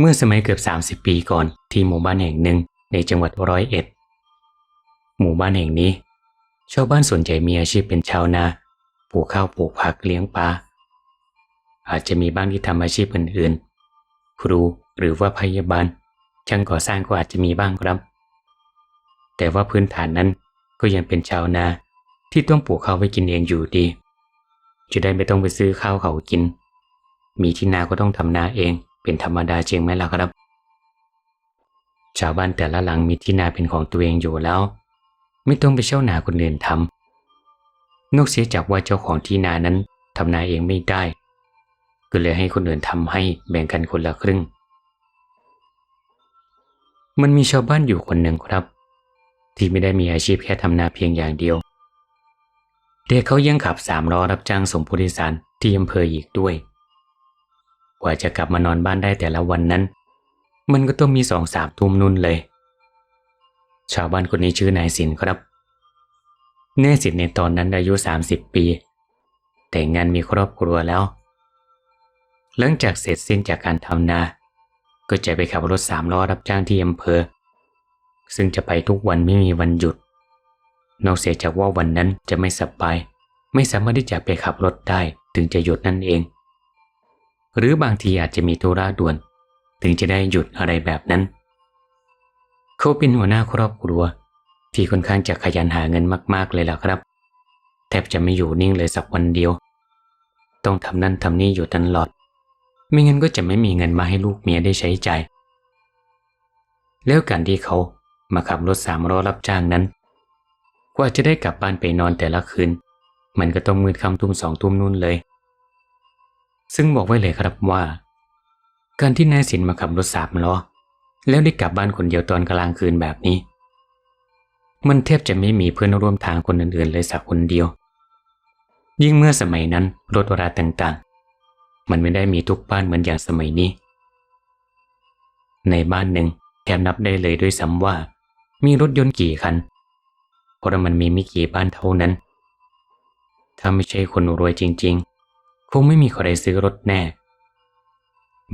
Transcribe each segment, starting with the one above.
เมื่อสมัยเกือบ 30 ปีก่อนที่หมู่บ้านแห่งหนึ่งในจังหวัดร้อยเอ็ด หมู่บ้านแห่งนี้ ชาวบ้านส่วนใหญ่มีอาชีพเป็นชาวนาปลูกข้าวปลูกผักเลี้ยงปลาอาจจะมีบ้างที่ทำอาชีพอื่นๆ ครูหรือว่าพยาบาลช่างก่อสร้างก็อาจจะมีบ้างครับ แต่ว่าพื้นฐานนั้นก็ยังเป็นชาวนาที่ต้องปลูกข้าวไว้กินเองอยู่ดี จะได้ไม่ต้องไปซื้อข้าวเขากิน มีที่นาก็ต้องทำนาเอง เป็นธรรมดาจริงไหมล่ะครับ ชาวบ้านแต่ละหลังมีที่นาเป็นของตัวเองอยู่แล้ว ไม่ต้องไปเช่านาคนอื่นทำนอกเสียจากว่าเจ้าของที่นานั้นทำนาเองไม่ได้ ก็เลยให้คนอื่นทำให้แบ่งกันคนละครึ่ง มันมีชาวบ้านอยู่คนหนึ่งครับ ที่ไม่ได้มีอาชีพแค่ทำนาเพียงอย่างเดียวแต่เขายังขับสามล้อรับจ้างส่งผู้โดยสารที่อำเภออีกด้วย กว่าจะกลับมานอนบ้านได้แต่ละวันนั้น มันก็ต้องมีสองสามทุ่มนุ่นเลย ชาวบ้านคนนี้ชื่อนายสินครับนายสินในตอนนั้นอายุ 30 ปี แต่งงานมีครอบครัวแล้ว หลังจากเสร็จสิ้นจากการทำนา ก็จะไปขับรถสามล้อรับจ้างที่อำเภอ ซึ่งจะไปทุกวันไม่มีวันหยุด นอกเสียจากว่าวันนั้นจะไม่สบาย ไม่สามารถที่จะไปขับรถได้ถึงจะหยุดนั่นเอง หรือบางทีอาจจะมีธุระด่วน ถึงจะได้หยุดอะไรแบบนั้น เขาเป็นหัวหน้าครอบครัว ที่ค่อนข้างจะขยันหาเงินมาก ๆ เลยล่ะครับ แทบจะไม่อยู่นิ่งเลยสักวันเดียว ต้องทำนั่นทำนี่อยู่ตลอด ไม่งั้นก็จะไม่มีเงินมาให้ลูกเมียได้ใช้ใจ่ายแล้วการที่เขามาขับรถสามล้อรับจ้างนั้น กว่าจะได้กลับบ้านไปนอนแต่ละคืน มันก็ต้องมืดค่ำทุ่มสองทุ่มนู่นเลย ซึ่งบอกไว้เลยครับว่า การที่นายสินมาขับรถสามล้อ แล้วได้กลับบ้านคนเดียวตอนกลางคืนแบบนี้ มันแทบจะไม่มีเพื่อนร่วมทางคนอื่นๆเลยสักคนเดียว ยิ่งเมื่อสมัยนั้นรถราต่างๆ มันไม่ได้มีทุกบ้านเหมือนอย่างสมัยนี้ ในบ้านหนึ่งแทบนับได้เลยด้วยซ้ำว่า มีรถยนต์กี่คันเพราะมันมีไม่กี่บ้านเท่านั้น ถ้าไม่ใช่คนรวยจริงๆ คงไม่มีใครซื้อรถแน่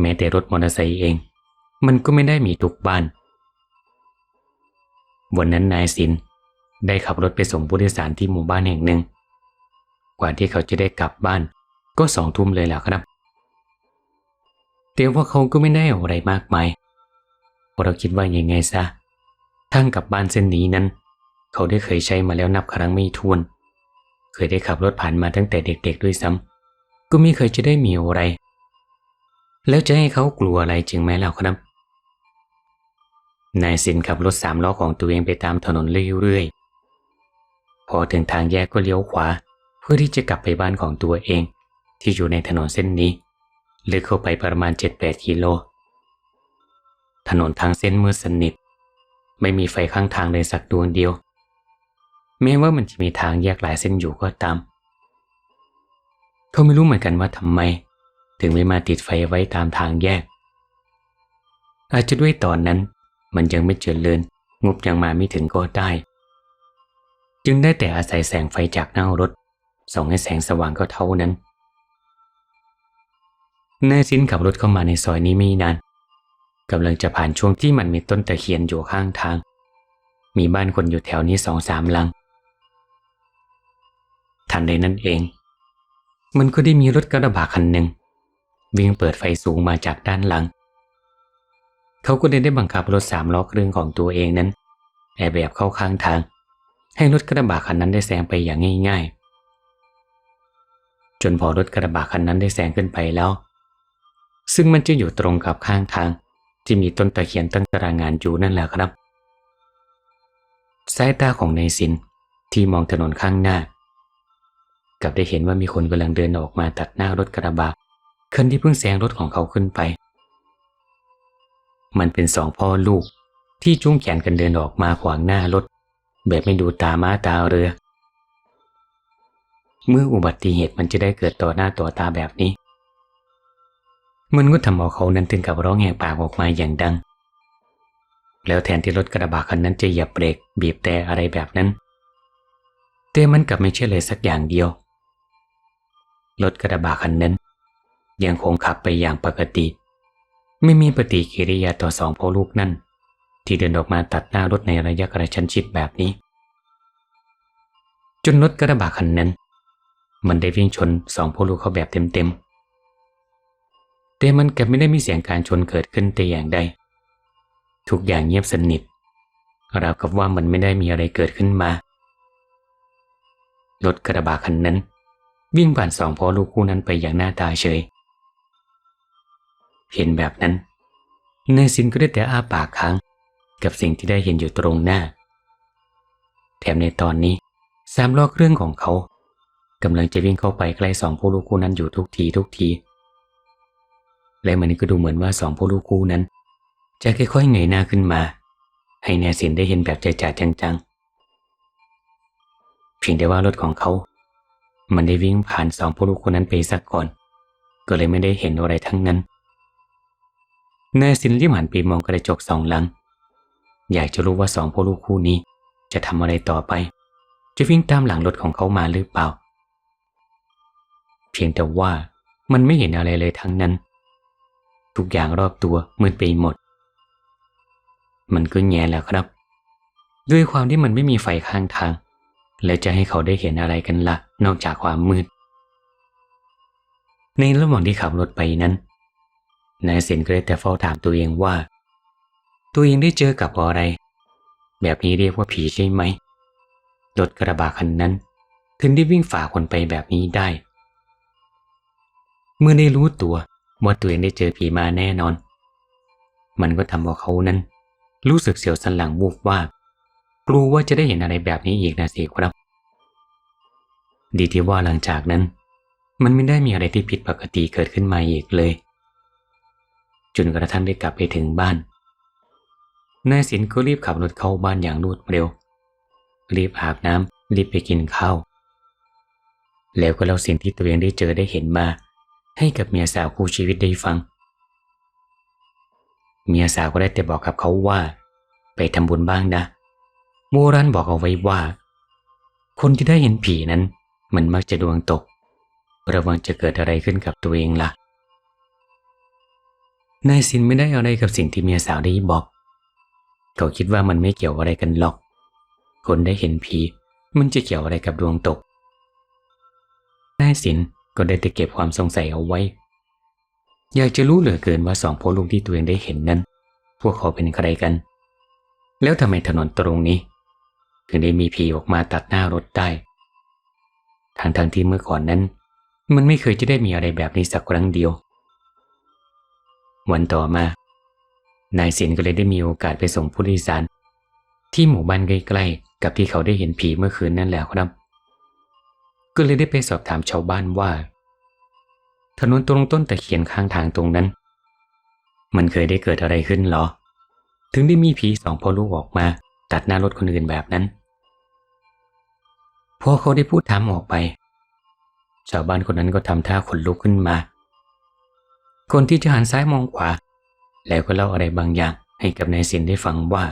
แม้แต่รถมอเตอร์ไซค์เอง มันก็ไม่ได้มีทุกบ้าน วันนั้นนายสินได้ขับรถไปส่งผู้โดยสารที่หมู่บ้านแห่งหนึ่ง กว่าที่เขาจะได้กลับบ้าน ก็สองทุ่มเลยแหละครับแต่ว่าเขาก็ไม่ได้อะไรมากมายเพราะเราคิดว่ายังไงซะทางกลับบ้านเส้นนี้นั้น เขาได้เคยใช้มาแล้วนับครั้งไม่ถ้วน เคยได้ขับรถผ่านมาตั้งแต่เด็กๆด้วยซ้ำ ก็ไม่เคยจะได้มีอะไร แล้วจะให้เขากลัวอะไรจริงไหมล่ะครับ นายสินขับรถสามล้อของตัวเองไปตามถนนเรื่อยๆ พอถึงทางแยกก็เลี้ยวขวา เพื่อที่จะกลับไปบ้านของตัวเอง ที่อยู่ในถนนเส้นนี้ลึกเข้าไปประมาณ 7-8 กิโล ถนนทางเส้นมืดสนิท ไม่มีไฟข้างทางเลยสักดวงเดียว แม้ว่ามันจะมีทางแยกหลายเส้นอยู่ก็ตาม เขาไม่รู้เหมือนกันว่าทำไม ถึงไม่มาติดไฟไว้ตามทางแยก อาจจะด้วยตอนนั้น มันยังไม่เจริญงบยังมาไม่ถึงก็ได้ จึงได้แต่อาศัยแสงไฟจากหน้ารถ ส่องให้แสงสว่างก็เท่านั้นนายสินขับรถเข้ามาในซอยนี้ไม่นานกำลังจะผ่านช่วงที่มันมีต้นตะเคียนอยู่ข้างทาง มีบ้านคนอยู่แถวนี้สองสามหลัง ทันใดนั้นเอง มันก็ได้มีรถกระบะคันหนึ่งวิ่งเปิดไฟสูงมาจากด้านหลัง เขาก็เลยได้บังคับรถสามล้อเครื่องของตัวเองนั้นแอบแบบเข้าข้างทาง ให้รถกระบะคันนั้นได้แซงไปอย่างง่าย ๆ จนพอรถกระบะคันนั้นได้แซงขึ้นไปแล้ว ซึ่งมันจะอยู่ตรงกับข้างทาง ที่มีต้นตะเคียนตั้งตารางงานอยู่นั่นแหละครับสายตาของนายสินที่มองถนนข้างหน้า กับได้เห็นว่ามีคนกำลังเดินออกมาตัดหน้ารถกระบะคันที่เพิ่งแซงรถของเขาขึ้นไป มันเป็นสองพ่อลูก ที่จุ้งแขนกันเดินออกมาขวางหน้ารถ แบบไม่ดูตาม้าตาเรือ เมื่ออุบัติเหตุมันจะได้เกิดต่อหน้าต่อตาแบบนี้ มันก็ทำเอาเขานั้นถึงกับร้องแหกปากออกมาอย่างดัง แล้วแทนที่รถกระบะคันนั้นจะเหยียบเบรกบีบแต่อะไรแบบนั้น แต่มันกลับไม่ใช่เลยสักอย่างเดียว รถกระบะคันนั้น ยังคงขับไปอย่างปกติ ไม่มีปฏิกิริยาต่อสองพ่อลูกนั่น ที่เดินออกมาตัดหน้ารถในระยะกระชั้นชิดแบบนี้ จนรถกระบะคันนั้น มันได้วิ่งชนสองพ่อลูกเขาแบบเต็มๆแต่มันกลับไม่ได้มีเสียงการชนเกิดขึ้นแต่อย่างใดทุกอย่างเงียบสนิทราวกับว่ามันไม่ได้มีอะไรเกิดขึ้นมารถกระบะคันนั้น วิ่งผ่านสองพ่อลูกคู่นั้นไปอย่างหน้าตาเฉย เห็นแบบนั้นนายสินก็ได้แต่อ้าปากค้าง กับสิ่งที่ได้เห็นอยู่ตรงหน้า แถมในตอนนี้สามล้อเครื่องของเขากำลังจะวิ่งเข้าไปใกล้สองพ่อลูกคู่นั้นอยู่ทุกทีทุกที และมันก็ดูเหมือนว่าสองพ่อลูกคู่นั้น จะค่อยๆเงยหน้าขึ้นมา ให้นายสินได้เห็นแบบจ่าจังๆเพียงแต่ว่ารถของเขา มันได้วิ่งผ่านสองพ่อลูกคนนั้นไปสักก่อน ก็เลยไม่ได้เห็นอะไรทั้งนั้น นายสินรีบหันไปมองกระจกสองหลัง อยากจะรู้ว่าสองพ่อลูกคู่นี้ จะทำอะไรต่อไป จะวิ่งตามหลังรถของเขามาหรือเปล่า เพียงแต่ว่ามันไม่เห็นอะไรเลยทั้งนั้น ทุกอย่างรอบตัวมืดไปหมด มันก็แง่แล้วครับ ด้วยความที่มันไม่มีไฟข้างทาง และจะให้เขาได้เห็นอะไรกันละ่ะ นอกจากความมืด ในระหว่างที่ขับรถไปนั้นนายเซนก็ได้แต่เฝ้าถามตัวเองว่า ตัวเองได้เจอกับอะไร แบบนี้เรียกว่าผีใช่ไหมรถกระบะคันนั้น ถึงได้วิ่งฝ่าคนไปแบบนี้ได้ เมื่อได้รู้ตัวว่าตัวเองได้เจอผีมาแน่นอน มันก็ทำเอาเขานั้น รู้สึกเสียวสันหลังวูบว่า กลัวว่าจะได้เห็นอะไรแบบนี้อีกนะสิครับ ดีที่ว่าหลังจากนั้น มันไม่ได้มีอะไรที่ผิดปกติเกิดขึ้นมาอีกเลย จนกระทั่งได้กลับไปถึงบ้าน นายสินก็รีบขับรถเข้าบ้านอย่างรวดเร็ว รีบอาบน้ำรีบไปกินข้าวแล้วก็เล่าสิ่งที่ตัวเองได้เจอได้เห็นมา ให้กับเมียสาวคู่ชีวิตได้ฟัง เมียสาวก็ได้แต่บอกกับเขาว่า ไปทำบุญบ้างนะโบราณบอกเอาไว้ว่า คนที่ได้เห็นผีนั้น มันมักจะดวงตก ระวังจะเกิดอะไรขึ้นกับตัวเองล่ะ นายสินไม่ได้อะไรกับสิ่งที่เมียสาวได้บอก เขาคิดว่ามันไม่เกี่ยวอะไรกันหรอก คนได้เห็นผี มันจะเกี่ยวอะไรกับดวงตก นายสินก็ได้แต่เก็บความสงสัยเอาไว้ อยากจะรู้เหลือเกินว่าสองพ่อลูกที่ตัวเองได้เห็นนั้น พวกเขาเป็นใครกัน แล้วทำไมถนนตรงนี้ ถึงได้มีผีออกมาตัดหน้ารถได้ ทางทางๆที่เมื่อก่อนนั้น มันไม่เคยจะได้มีอะไรแบบนี้สักครั้งเดียว วันต่อมา นายสินก็เลยได้มีโอกาสไปส่งผู้โดยสาร ที่หมู่บ้านใกล้ๆกับที่เขาได้เห็นผีเมื่อคืนนั่นแหละครับ ก็เลยได้ไปสอบถามชาวบ้านว่า ถนนตรงต้นตะเคียนข้างทางตรงนั้น มันเคยได้เกิดอะไรขึ้นหรอ ถึงได้มีผีสองพ่อลูกออกมา ตัดหน้ารถคนอื่นแบบนั้น พอเขาได้พูดถามออกไป ชาวบ้านคนนั้นก็ทำท่าขนลุกขึ้นมา คนที่จะหันซ้ายมองขวา แล้วก็เล่าอะไรบางอย่างให้กับนายสินได้ฟังว่า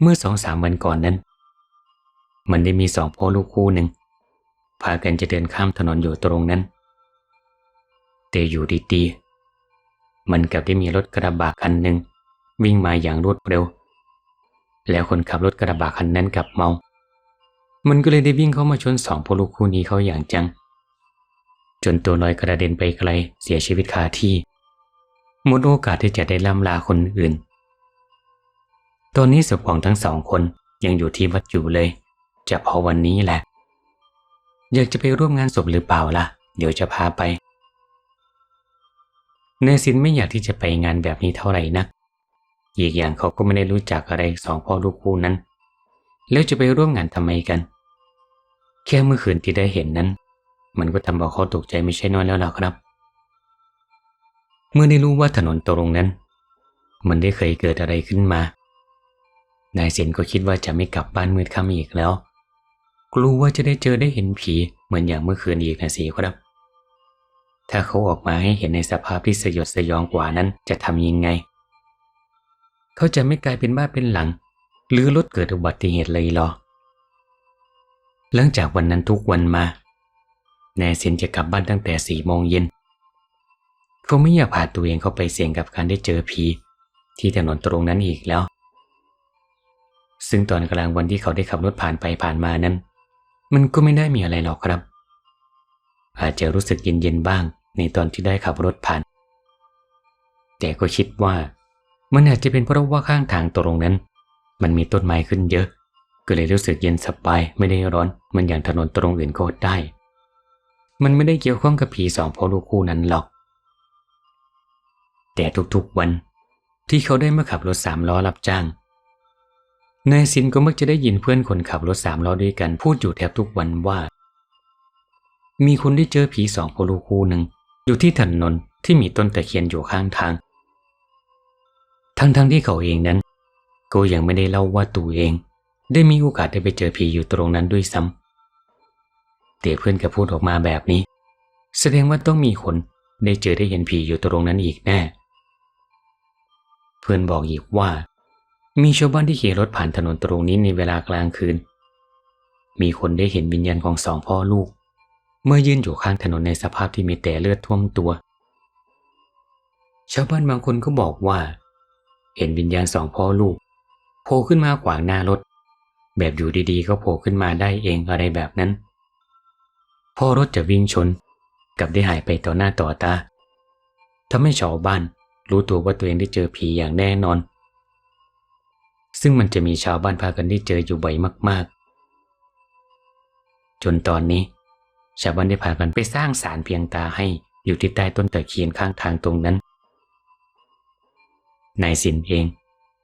เมื่อสองสามวันก่อนนั้น มันได้มีสองพ่อลูกคู่หนึ่งพากันจะเดินข้ามถนนอยู่ตรงนั้น แต่อยู่ดีๆมันกลับได้มีรถกระบะคันหนึ่งวิ่งมาอย่างรวดเร็ว แล้วคนขับรถกระบะคันนั้นกลับเมา มันก็เลยได้วิ่งเข้ามาชนสองพ่อลูกคู่นี้เขาอย่างจัง จนตัวลอยกระเด็นไปไกลเสียชีวิตคาที่ หมดโอกาสที่จะได้ล่ำลาคนอื่น ตอนนี้ศพของทั้งสองคนยังอยู่ที่วัดอยู่เลย จะพอวันนี้แหละ อยากจะไปร่วมงานศพหรือเปล่าล่ะ เดี๋ยวจะพาไปเนสินไม่อยากที่จะไปงานแบบนี้เท่าไหร่นัก อีกอย่างเขาก็ไม่ได้รู้จักอะไรสองพ่อลูกคู่นั้น แล้วจะไปร่วมงานทำไมกัน แค่เมื่อคืนที่ได้เห็นนั้น มันก็ทำเอาเขาตกใจไม่ใช่น้อยแล้วล่ะครับ เมื่อได้รู้ว่าถนนตรงนั้น มันได้เคยเกิดอะไรขึ้นมา นายเซนก็คิดว่าจะไม่กลับบ้านมืดค่ำอีกแล้ว กลัวว่าจะได้เจอได้เห็นผีเหมือนอย่างเมื่อคืนอีกนะสิครับ ถ้าเขาออกมาให้เห็นในสภาพที่สยดสยองกว่านั้นจะทำยังไง เขาจะไม่กลายเป็นบ้าเป็นหลัง หรือรถเกิดอุบัติเหตุเลยหรอ หลังจากวันนั้นทุกวันมานายเซนจะกลับบ้านตั้งแต่สี่โมงเย็นเขาไม่อยากพาตัวเองเข้าไปเสี่ยงกับการได้เจอผี ที่ถนนตรงนั้นอีกแล้ว ซึ่งตอนกลางวันที่เขาได้ขับรถผ่านไปผ่านมานั้น มันก็ไม่ได้มีอะไรหรอกครับ อาจจะรู้สึกเย็นๆบ้าง ในตอนที่ได้ขับรถผ่าน แต่ก็คิดว่ามันอาจจะเป็นเพราะว่าข้างทางตรงนั้น มันมีต้นไม้ขึ้นเยอะ ก็เลยรู้สึกเย็นสบายไม่ได้ร้อนเหมันอย่างถนนตรงอื่นก็ได้ มันไม่ได้เกี่ยวข้องกับผีสองพ่อลูกคู่นั้นหรอก แต่ทุกๆวัน ที่เขาได้มาขับรถสามล้อรับจ้างนายสินก็มักจะได้ยินเพื่อนคนขับรถสามล้อด้วยกันพูดอยู่แทบทุกวันว่า มีคนได้เจอผีสองพ่อลูกคู่หนึ่งอยู่ที่ถนนที่มีต้นตะเคียนอยู่ข้างทาง ทั้งๆทที่เขาเองนั้น ก็ยังไม่ได้เล่าว่าตัวเอง ได้มีโอกาสได้ไปเจอผีอยู่ตรงนั้นด้วยซ้ำแต่เพื่อนก็พูดออกมาแบบนี้ แสดงว่าต้องมีคนได้เจอได้เห็นผีอยู่ตรงนั้นอีกแน่ เพื่อนบอกอีกว่า มีชาวบ้านที่ขี่รถผ่านถนนตรงนี้ในเวลากลางคืน มีคนได้เห็นวิญญาณของสองพ่อลูก เมื่อยืนอยู่ข้างถนนในสภาพที่มีแต่เลือดท่วมตัว ชาวบ้านบางคนก็บอกว่า เห็นวิญญาณสองพ่อลูกโผล่ขึ้นมาขวางหน้ารถ แบบอยู่ดีๆ ก็โผล่ขึ้นมาได้เองอะไรแบบนั้น พอรถจะวิ่งชนกับได้หายไปต่อหน้าต่อตาทำให้ชาวบ้าน รู้ตัวว่าตัวเองได้เจอผีอย่างแน่นอน ซึ่งมันจะมีชาวบ้านพากันได้เจออยู่บ่อยมาก ๆ จนตอนนี้ ชาวบ้านได้พากันไปสร้างศาลเพียงตาให้อยู่ที่ใต้ต้นตะเคียนข้างทางตรงนั้นนายสินเอง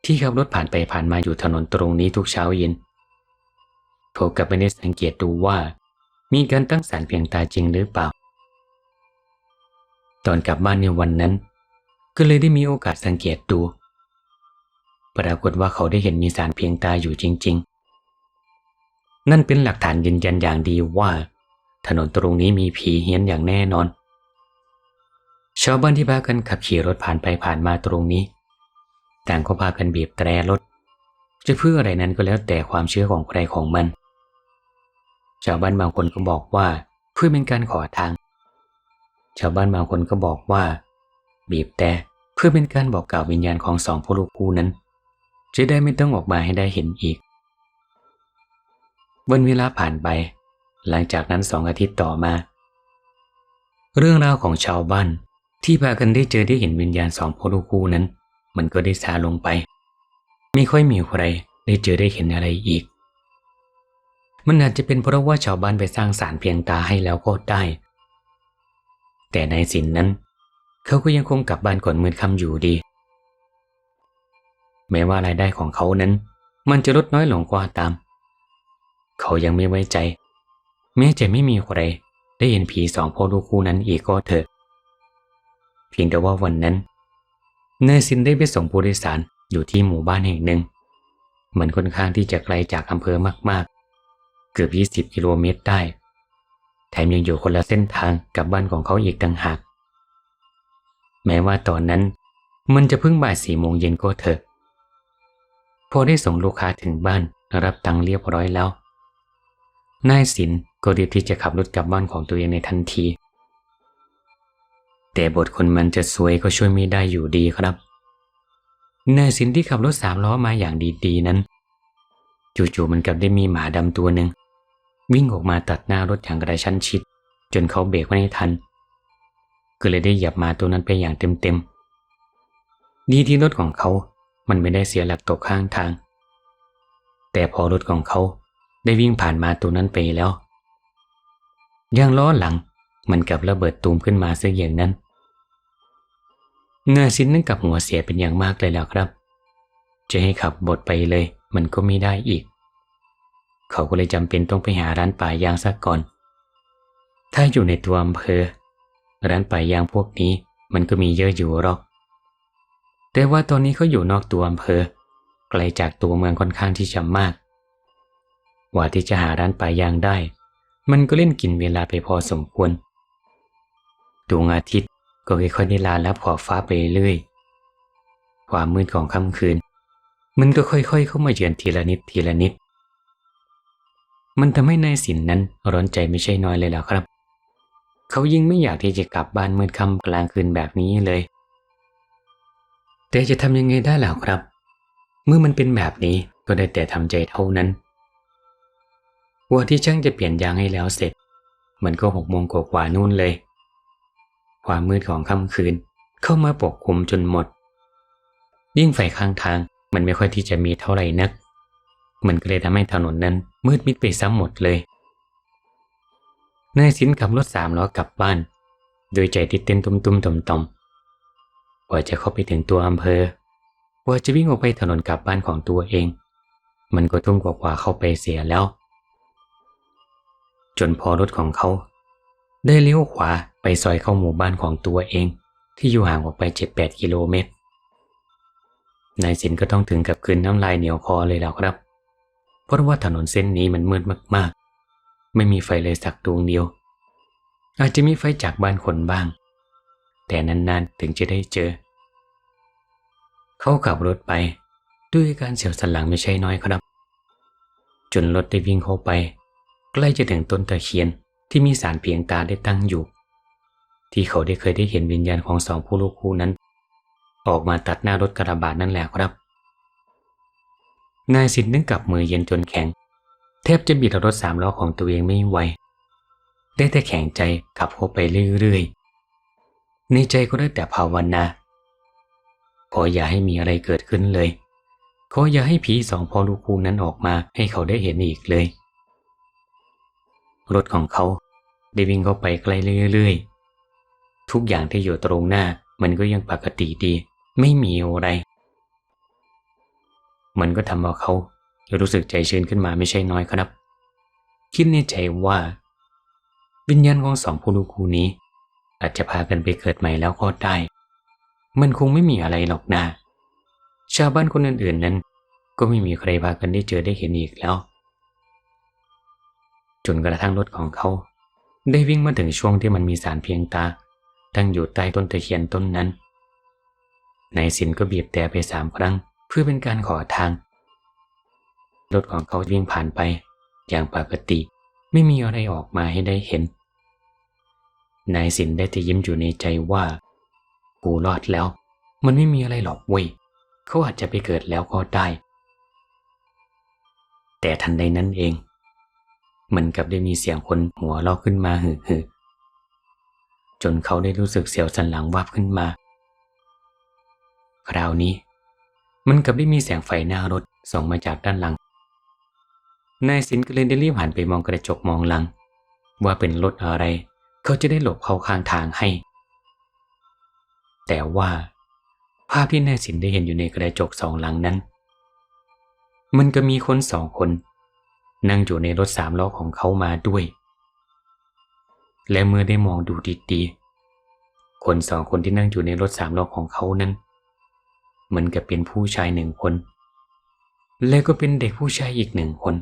ที่ขับรถผ่านไปผ่านมาอยู่ถนนตรงนี้ทุกเช้าเย็น เขากลับไม่ได้สังเกตดูว่า มีการตั้งศาลเพียงตาจริงหรือเปล่า ตอนกลับบ้านในวันนั้น ก็เลยได้มีโอกาสสังเกตดู ปรากฏว่าเขาได้เห็นมีสารเพียงตาอยู่จริง ๆ นั่นเป็นหลักฐานยืนยันอย่างดีว่า ถนนตรงนี้มีผีเฮี้ยนอย่างแน่นอน ชาวบ้านที่พากันขับขี่รถผ่านไปผ่านมาตรงนี้ ต่างก็พากันบีบแตรรถจะเพื่ออะไรนั้นก็แล้วแต่ความเชื่อของใครของมัน ชาวบ้านบางคนก็บอกว่าเพื่อเป็นการขอทาง ชาวบ้านบางคนก็บอกว่า บีบแต่เพื่อเป็นการบอกกล่าววิญญาณของสองพ่อลูกคู่นั้น จะได้ไม่ต้องออกมาให้ได้เห็นอีก วันเวลาผ่านไป หลังจากนั้นสองอาทิตย์ต่อมา เรื่องราวของชาวบ้านที่พากันได้เจอได้เห็นวิญญาณสองพ่อลูกคู่นั้น มันก็ได้ซาลงไป ไม่ค่อยมีใครได้เจอได้เห็นอะไรอีก มันอาจจะเป็นเพราะว่าชาวบ้านไปสร้างสารเพียงตาให้แล้วก็ได้ แต่ในสินนั้น เขาก็ยังคงกลับบ้านก่อนมืดค่ำอยู่ดี แม้ว่ารายได้ของเขานั้น มันจะลดน้อยลงกว่าตาม เขายังไม่ไว้ใจ แม้จะไม่มีใครได้เห็นผีสองพ่อลูกคู่นั้นอีกก็เถอะ เพียงแต่ว่าวันนั้นนายสินได้ไปส่งผู้โดยสารอยู่ที่หมู่บ้านแห่งหนึ่ง มันค่อนข้างที่จะไกลจากอำเภอมากๆ เกือบ 20 กิโลเมตรได้ แถมยังอยู่คนละเส้นทางกับบ้านของเขาอีกต่างหาก แม้ว่าตอนนั้นมันจะเพิ่งบ่ายสี่โมงเย็นก็เถอะ พอได้ส่งลูกค้าถึงบ้านรับตังค์เรียบร้อยแล้ว นายสินก็รีบที่จะขับรถกลับบ้านของตัวเองในทันที แต่บทคนมันจะสวยก็ช่วยไม่ได้อยู่ดีครับนายสินที่ขับรถสามล้อมาอย่างดีๆนั้น จู่ๆมันกลับได้มีหมาดำตัวหนึ่ง วิ่งออกมาตัดหน้ารถอย่างกระชั้นชิด จนเขาเบรกไม่ทัน ก็เลยได้เหยียบมาตัวนั้นไปอย่างเต็มๆดีที่รถของเขา มันไม่ได้เสียหลักตกข้างทาง แต่พอรถของเขาได้วิ่งผ่านมาตัวนั้นไปแล้วยางล้อหลังมันกลับระเบิดตูมขึ้นมาเสียอย่างนั้นนายสินนั้นกับหัวเสียเป็นอย่างมากเลยแล้วครับ จะให้ขับบดไปเลย มันก็ไม่ได้อีก เขาก็เลยจำเป็นต้องไปหาร้านป่ายางซะก่อน ถ้าอยู่ในตัวอำเภอ ร้านป่ายางพวกนี้มันก็มีเยอะอยู่หรอก แต่ว่าตอนนี้เขาอยู่นอกตัวอำเภอ ไกลจากตัวเมืองค่อนข้างที่จะมากกว่าที่จะหาร้านป่ายางได้ มันก็เล่นกินเวลาไปพอสมควร ดวงอาทิตย์ก็ค่อยๆได้ลาลับขอบฟ้าไปเรื่อย ความมืดของค่ำคืน มันก็ค่อยๆเข้ามาเยือนทีละนิดทีละนิด มันทำให้นายสินนั้นร้อนใจไม่ใช่น้อยเลยแล้วครับ เขายิ่งไม่อยากที่จะกลับบ้านมืดค่ำกลางคืนแบบนี้เลย แต่จะทำยังไงได้ล่ะครับ เมื่อมันเป็นแบบนี้ก็ได้แต่ทำใจเท่านั้นว่าที่ช่างจะเปลี่ยนยางให้แล้วเสร็จ มันก็หกโมงกว่าๆนู่นเลย ความมืดของค่ำคืนเข้ามาปกคลุมจนหมด ยิ่งไฟข้างทางมันไม่ค่อยที่จะมีเท่าไหร่นัก มันก็เลยทำให้ถนนนั้นมืดมิดไปซ้ำหมดเลยนายสินขับรถสามล้อกลับบ้าน โดยใจที่เต้นตุ้มๆต่อมๆกว่าจะเข้าไปถึงตัวอำเภอกว่าจะวิ่งออกไปถนนกลับบ้านของตัวเอง มันก็ทุ่มกว่าๆเข้าไปเสียแล้ว จนพอรถของเขา ได้เลี้ยวขวาไปซอยเข้าหมู่บ้านของตัวเอง ที่อยู่ห่างออกไป7-8กิโลเมตรนายสินก็ต้องถึงกับคืนน้ำลายเหนียวคอเลยแล้วครับ เพราะว่าถนนเส้นนี้มันมืดมากๆ ไม่มีไฟเลยสักดวงเดียว อาจจะมีไฟจากบ้านคนบ้าง แต่นานๆถึงจะได้เจอ เขาขับรถไปด้วยการเสียวสันหลังไม่ใช่น้อยครับ จนรถได้วิ่งเข้าไป ใกล้จะถึงต้นตะเคียนที่มีสารเพียงตาได้ตั้งอยู่ ที่เขาได้เคยได้เห็นวิญญาณของสองผู้ลูกคู่นั้น ออกมาตัดหน้ารถกระบะนั่นแหละครับ นายสินนึกกับมือเย็นจนแข็ง แทบจะบิดรถสามล้อของตัวเองไม่ไหว ได้แต่แข็งใจขับเข้าไปเรื่อยๆ ในใจก็ได้แต่ภาวนา ขออย่าให้มีอะไรเกิดขึ้นเลย ขออย่าให้ผีสองพ่อลูกคู่นั้นออกมาให้เขาได้เห็นอีกเลย รถของเขาได้วิ่งเข้าไปใกล้เรื่อยๆ ทุกอย่างที่อยู่ตรงหน้ามันก็ยังปกติดี ไม่มีอะไร มันก็ทำเอาเขารู้สึกใจชื้นขึ้นมาไม่ใช่น้อยครับ คิดในใจว่า วิญญาณของสองผู้ลูกคู่นี้ อาจจะพากันไปเกิดใหม่แล้วก็ได้ มันคงไม่มีอะไรหรอกนะชาวบ้านคนอื่นๆนั้น ก็ไม่มีใครพากันได้เจอได้เห็นอีกแล้ว จนกระทั่งรถของเขา ได้วิ่งมาถึงช่วงที่มันมีสารเพียงตา ตั้งอยู่ใต้ต้นตะเคียนต้นนั้นนายสินก็บีบแต่ไปสามครั้ง พื่อเป็นการขอทาง รถของเขาวิ่งผ่านไป อย่างปกติไม่มีอะไรออกมาให้ได้เห็น นายสินได้แต่ยิ้มอยู่ในใจว่า กูรอดแล้ว มันไม่มีอะไรหรอกเว้ยเขาอาจจะไปเกิดแล้วก็ได้ แต่ทันใดนั้นเอง มันกับได้มีเสียงคนหัวเราะขึ้นมาหือหือจนเขาได้รู้สึกเสียวสันหลังวับขึ้นมา คราวนี้ มันกับได้มีแสงไฟหน้ารถส่องมาจากด้านหลัง นายสินก็เลยได้รีบหันไปมองกระจกมองหลัง ว่าเป็นรถอะไร เขาจะได้หลบเข้าข้างทางให้ แต่ว่า ภาพที่นายสินได้เห็นอยู่ในกระจกสองหลังนั้น มันก็มีคนสองคน นั่งอยู่ในรถสามล้อของเขามาด้วย และเมื่อได้มองดูดีๆคนสองคนที่นั่งอยู่ในรถสามล้อของเขานั้น หมันก็เป็นผู้ชายหนึ่งคน และก็เป็นเด็กผู้ชายอีกหนึ่งคน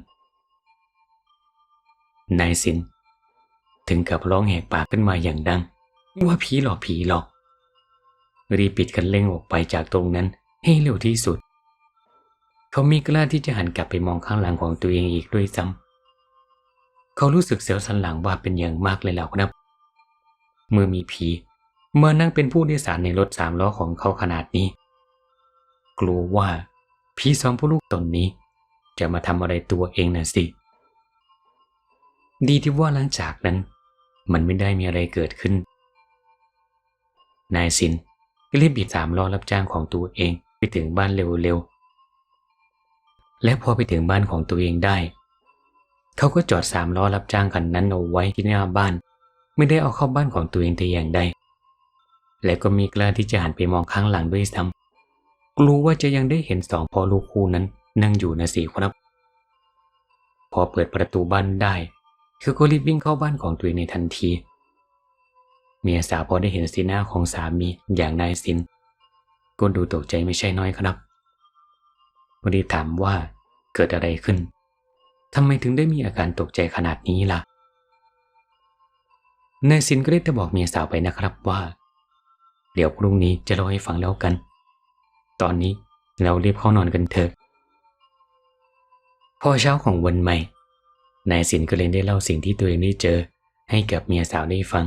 นายสินถึงกับร้องแหกปากขึ้นมาอย่างดัง ว่าผีหลอกผีหลอก รีบปิดคันเร่งออกไปจากตรงนั้นให้เร็วที่สุด เขามีกล้าที่จะหันกลับไปมองข้างหลังของตัวเองอีกด้วยซ้ำเขารู้สึกเสียวสันหลังว่าเป็นอย่างมากเลยแล้วครับ เมื่อมีผีมานั่งเป็นผู้โดยสารในรถสามล้อของเขาขนาดนี้ กลัวว่าผีสองผู้ลูกตนนี้ จะมาทำอะไรตัวเองน่ะสิ ดีที่ว่าหลังจากนั้น มันไม่ได้มีอะไรเกิดขึ้น นายสินก็รีบบีบสามล้อรับจ้างของตัวเองไปถึงบ้านเร็วๆ และพอไปถึงบ้านของตัวเองได้ เขาก็จอดสามล้อรับจ้างคันนั้นเอาไว้ที่หน้าบ้าน ไม่ได้เอาเข้าบ้านของตัวเองแต่อย่างใด และก็มีกล้าที่จะหันไปมองข้างหลังด้วยซ้ำ กลัวว่าจะยังได้เห็นสองพ่อลูกคู่นั้น นั่งอยู่นะสิครับ พอเปิดประตูบ้านได้เขาก็รีบวิ่งเข้าบ้านของตัวเองในทันที เมียสาวพอได้เห็นสีหน้าของสามีอย่างนายสินก็ดูตกใจไม่ใช่น้อยครับรีบถามว่าเกิดอะไรขึ้นทำไมถึงได้มีอาการตกใจขนาดนี้ล่ะนายสินก็ได้แต่บอกเมียสาวไปนะครับว่า เดี๋ยวพรุ่งนี้จะเล่าให้ฟังแล้วกัน ตอนนี้เราเรียบเข้านอนกันเถอะ พอเช้าของวันใหม่ นายสินก็เลยได้เล่าสิ่งที่ตัวเองได้เจอให้กับเมียสาวได้ฟัง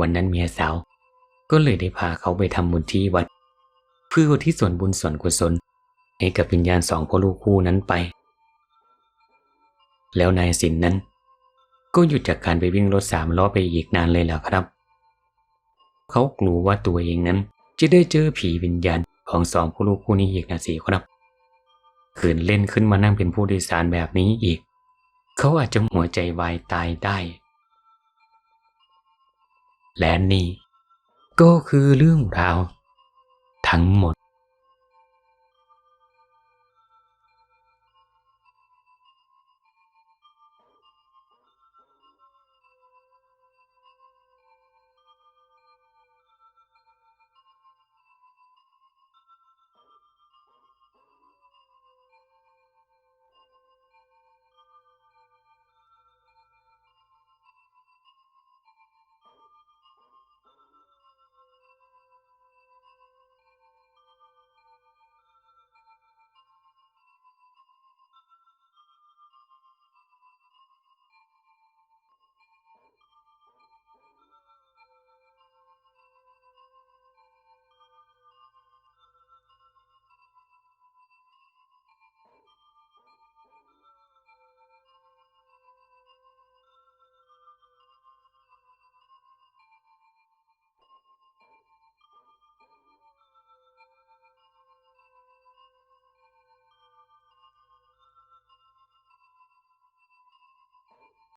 วันนั้นเมียสาวก็เลยได้พาเขาไปทำบุญที่วัด เพื่อที่ส่วนบุญส่วนกุศลให้กับวิญญาณสองพ่อลูกคู่นั้นไป แล้วนายสินนั้น ก็หยุดจากการไปวิ่งรถสามล้อไปอีกนานเลยแหละครับ เขากลัวว่าตัวเองนั้น จะได้เจอผีวิญญาณของสองผู้ลูกคู่นี้อีกนะสิครับขืนเล่นขึ้นมานั่งเป็นผู้โดยสารแบบนี้อีก เขาอาจจะหัวใจวายตายได้ และนี่ ก็คือเรื่องราว ทั้งหมด